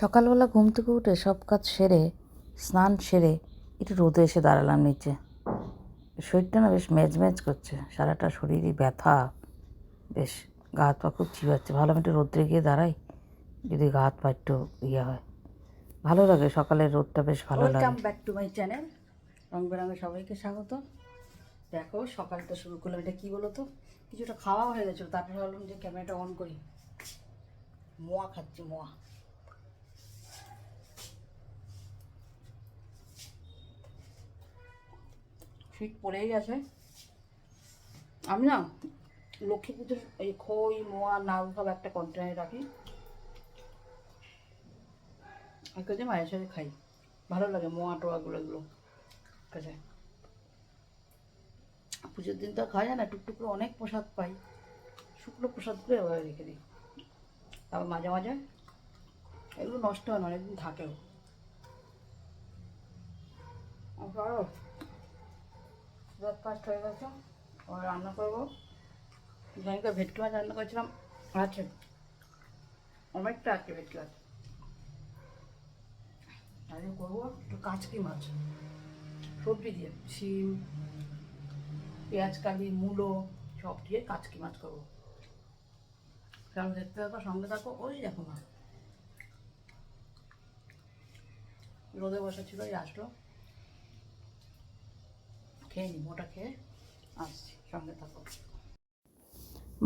সকালবেলা ঘুম থেকে উঠে সব কাজ সেরে, স্নান সেরে একটু রোদে এসে দাঁড়ালাম নিচে। শরীরটা না বেশ ম্যাজ করছে, সারাটা শরীরই ব্যথা। বেশ, গা হাত পা খুব চিবাচ্ছে ভালো আমি একটু রোদ্রে গিয়ে দাঁড়াই, যদি গা হাত পা একটু ইয়ে হয়। ভালো লাগে, সকালের রোদটা বেশ ভালো লাগে। ব্যাক টু মাই চ্যানেল রং বেরঙে সবাইকে স্বাগত। দেখো, সকালটা শুরু করলাম। এটা কী বলো তো কিছুটা খাওয়া হয়ে গেছিল, তারপরে ভাবলাম যে ক্যামেরাটা অন করি। মোয়া খাচ্ছি, মোয়া। শীত পড়েই গেছে। আমি না লক্ষ্মী পুজোর এই খই, মোয়া নাউ সব একটা কন্টেনারে রাখি। আর কাছে মায়ের সাথে খাই। ভালো লাগে মোয়া টোয়াগুলো এগুলো। কাছে পুজোর দিন তো খাওয়া যায় না, টুকটুক অনেক প্রসাদ পাই। শুকনো প্রসাদগুলো এভাবে রেখে দিই। তারপর মাঝে মাঝে এগুলো নষ্ট হয় না, অনেকদিন থাকেও। ব্রেকফাস্ট হয়ে গেছে, ও রান্না করব। জানিকা ভেটকি মাছ রান্না করেছিলাম, আছে। অনেকটা আছে ভেটকি মাছ। আজকে করব একটু কাঁচকি মাছ, সবজি দিয়ে, শিম, পেঁয়াজ কালি, মূলো, সব দিয়ে কাঁচকি মাছ করব। কেমন দেখতে থাকো, সঙ্গে থাকো, ওই দেখো মা। রোদে বসা ছিল আসলো।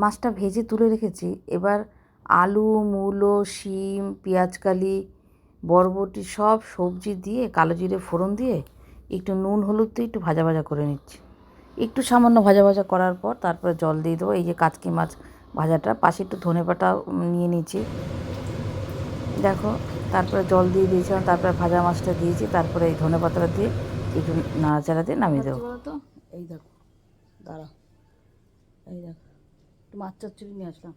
মাছটা ভেজে তুলে রেখেছি, এবার আলু, মূলো, শিম, পেঁয়াজকালি, বরবটি সব সবজি দিয়ে, কালো জিরে ফোড়ন দিয়ে একটু নুন, হলুদ দিয়ে একটু ভাজা ভাজা করে নিচ্ছি। একটু সামান্য ভাজা ভাজা করার পর তারপরে জল দিয়ে দেবো, এই যে কাচকি মাছ ভাজাটা, পাশে একটু ধনে পাতা নিয়ে নিয়েছি দেখো, তারপরে জল দিয়ে দিয়েছিলাম, তারপরে ভাজা মাছটা দিয়েছি, তারপরে এই ধনে পাতাটা দিয়ে একটু নাড়াচাড়া দিয়ে নামিয়ে দেবো। তো। এই দেখো দাঁড়া এই দেখো একটু মাছ চচ্চড়ি নিয়ে আসলাম।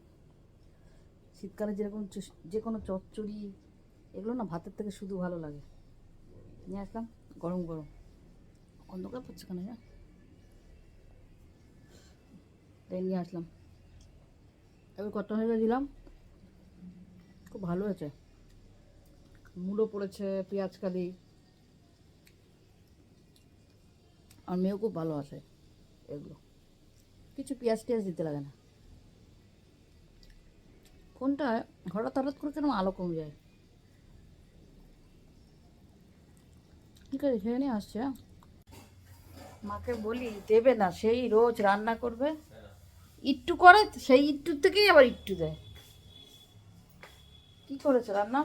শীতকালে যেরকম যে কোনো চচ্চড়ি এগুলো না ভাতের থেকে শুধু ভালো লাগে। নিয়ে আসলাম গরম গরম। অন্ধকার পড়ছে কেন হ্যাঁ তাই নিয়ে আসলাম। এবার কত হয়ে দিলাম? খুব ভালো হয়েছে। মূলো পড়েছে পেঁয়াজ কালি। আর মেয়েও খুব ভালো আছে এগুলো। কিছু পেঁয়াজ টিয়াজ দিতে লাগে না। ফোনটা হঠাৎ হঠাৎ করে কেন আলো কমে যায়? ঠিক আছে নিয়ে আসছে? মাকে বলি, দেবে না, সেই রোজ রান্না করবে। একটু করে, সেই একটু থেকেই আবার একটু দেয়। কি করেছে রান্না?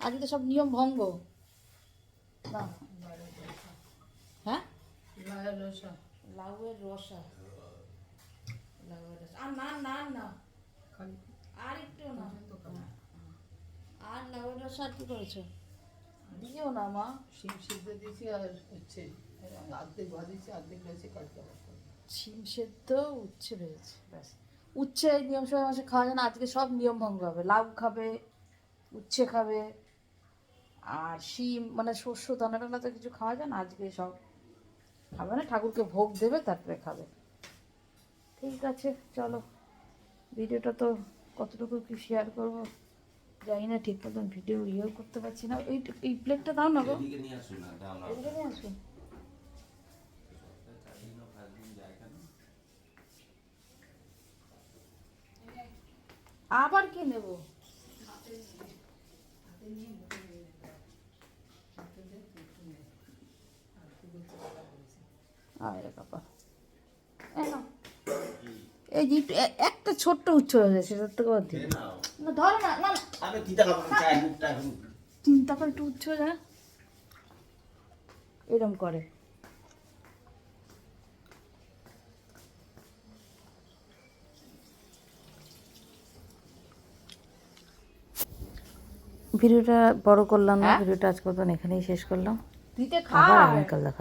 আজকে তো সব নিয়ম ভঙ্গ। না। লাউয়ের রসা লাউয়ের রসা লাউয়ের রসা আর না না না আর একটু না। আর লাউয়ের রসা আর কি করেছ? দিও না মা। শিম সিদ্ধ দিয়েছি আর হচ্ছে অর্ধেক অর্ধেক রয়েছে শিম সেদ্ধ উচ্ছে রয়েছে ব্যাস। উচ্ছে এই নিয়ম সময় মাসে খাওয়া যায় না আজকে সব নিয়ম ভঙ্গ হবে। লাউ খাবে উচ্ছে খাবে আর শিম মানে শস্য দানা টানা তো কিছু খাওয়া যায় না আজকে সব খাবে না ঠাকুরকে ভোগ দেবে তারপরে খাবে। ঠিক আছে চলো। ভিডিওটা তো কতটুকু কি শেয়ার করব? জানি না ঠিক মতন ভিডিও ইয়েও করতে পারছি না। এই এই প্লেটটা দাও না গো। আসুন। আবার কি নেব আরে বাবা এই যে একটু- ছোট্ট উচ্চ হয়েছে সেটার থেকে বাদ দিই। না ধরো না না না। আমি চিন্তা করব চাই মুখটা এখন। চিন্তা করে একটু উচ্চ যায়। এরম করে। ভিডিওটা বড় করলাম না ভিডিওটা আজকে মতন এখানেই শেষ করলাম। দিতে আবার আগামীকাল দেখা হবে।